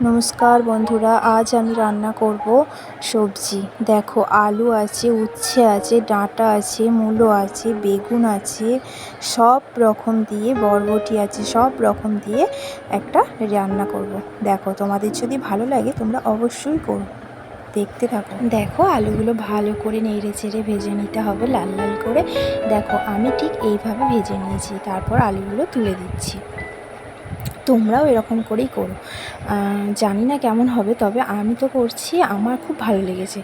নমস্কার বন্ধুরা, আজ আমি রান্না করব সবজি। দেখো, আলু আছে, উচ্ছে আছে, ডাঁটা আছে, মূলো আছে, বেগুন আছে, সব রকম দিয়ে, বরবটি আছে, সব রকম দিয়ে একটা রান্না করব। দেখো, তোমাদের যদি ভালো লাগে তোমরা অবশ্যই করো, দেখতে থাকো। দেখো, আলুগুলো ভালো করে নেড়ে চেড়ে ভেজে নিতে হবে লাল লাল করে। দেখো, আমি ঠিক এইভাবে ভেজে নিয়েছি, তারপর আলুগুলো তুলে দিচ্ছি। তোমরাও এরকম করেই করো। জানি না কেমন হবে, তবে আমি তো করছি, আমার খুব ভালো লেগেছে।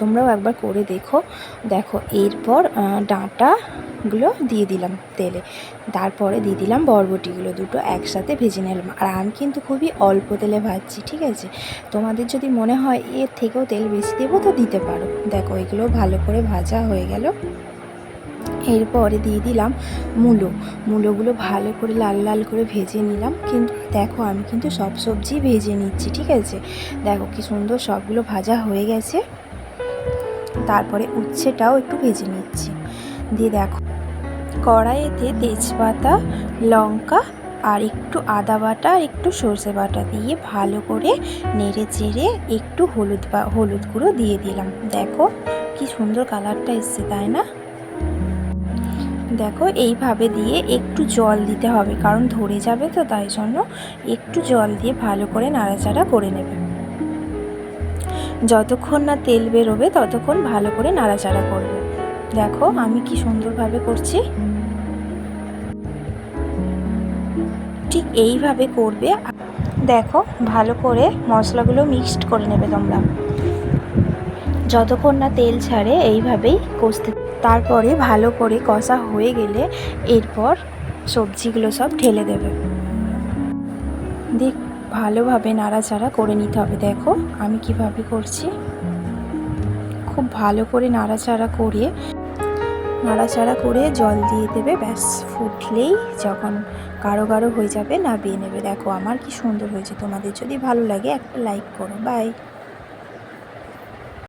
তোমরাও একবার করে দেখো। দেখো, এরপর ডাঁটাগুলো দিয়ে দিলাম তেলে। তারপরে দিয়ে দিলাম বরবটিগুলো দুটো একসাথে ভেজে নিলাম। আর আমি কিন্তু খুবই অল্প তেলে ভাজছি, ঠিক আছে? তোমাদের যদি মনে হয় এর থেকেও তেল বেশি দেবো, তো দিতে পারো। দেখো, এগুলো ভালো করে ভাজা হয়ে গেল। এরপরে দিয়ে দিলাম মূলো। মূলোগুলো ভালো করে লাল লাল করে ভেজে নিলাম। কিন্তু দেখো, আমি কিন্তু সব সবজি ভেজে নিচ্ছি, ঠিক আছে? দেখো কি সুন্দর সবগুলো ভাজা হয়ে গেছে। তারপরে উচ্ছেটাও একটু ভেজে নিচ্ছি। দিয়ে দেখো, কড়াইতে তেজপাতা, লঙ্কা আর একটু আদা বাটা আর একটু সর্ষে বাটা দিয়ে ভালো করে নেড়ে চেড়ে একটু হলুদ বা, হলুদ গুঁড়ো দিয়ে দিলাম। দেখো কি সুন্দর কালারটা এসছে, তাই না? দেখো, এইভাবে দিয়ে একটু জল দিতে হবে, কারণ ধরে যাবে তো, তাই জন্য একটু জল দিয়ে ভালো করে নাড়াচাড়া করে নেবে। যতক্ষণ না তেল বেরোবে, ততক্ষণ ভালো করে নাড়াচাড়া করবে। দেখো, আমি কি সুন্দরভাবে করছি। ঠিক এইভাবে করবে। দেখো, ভালো করে মশলাগুলো মিক্সড করে নেবে তোমরা। যতক্ষণ না তেল ছাড়ে, এইভাবেই কষতে তারপরে ভালো করে কষা হয়ে গেলে এরপর সবজিগুলো সব ঢেলে দেবে। দেখ, ভালোভাবে নাড়াচাড়া করে নিতে হবে। দেখো, আমি কীভাবে করছি। খুব ভালো করে নাড়াচাড়া করে নাড়াচাড়া করে জল দিয়ে দেবে, ব্যাস, ফুটলেই যখন গাঢ় গাঢ় হয়ে যাবে, নাবিয়ে নেবে। দেখো, আমার কি সুন্দর হয়েছে। তোমাদের যদি ভালো লাগে একটা লাইক করো। বাই।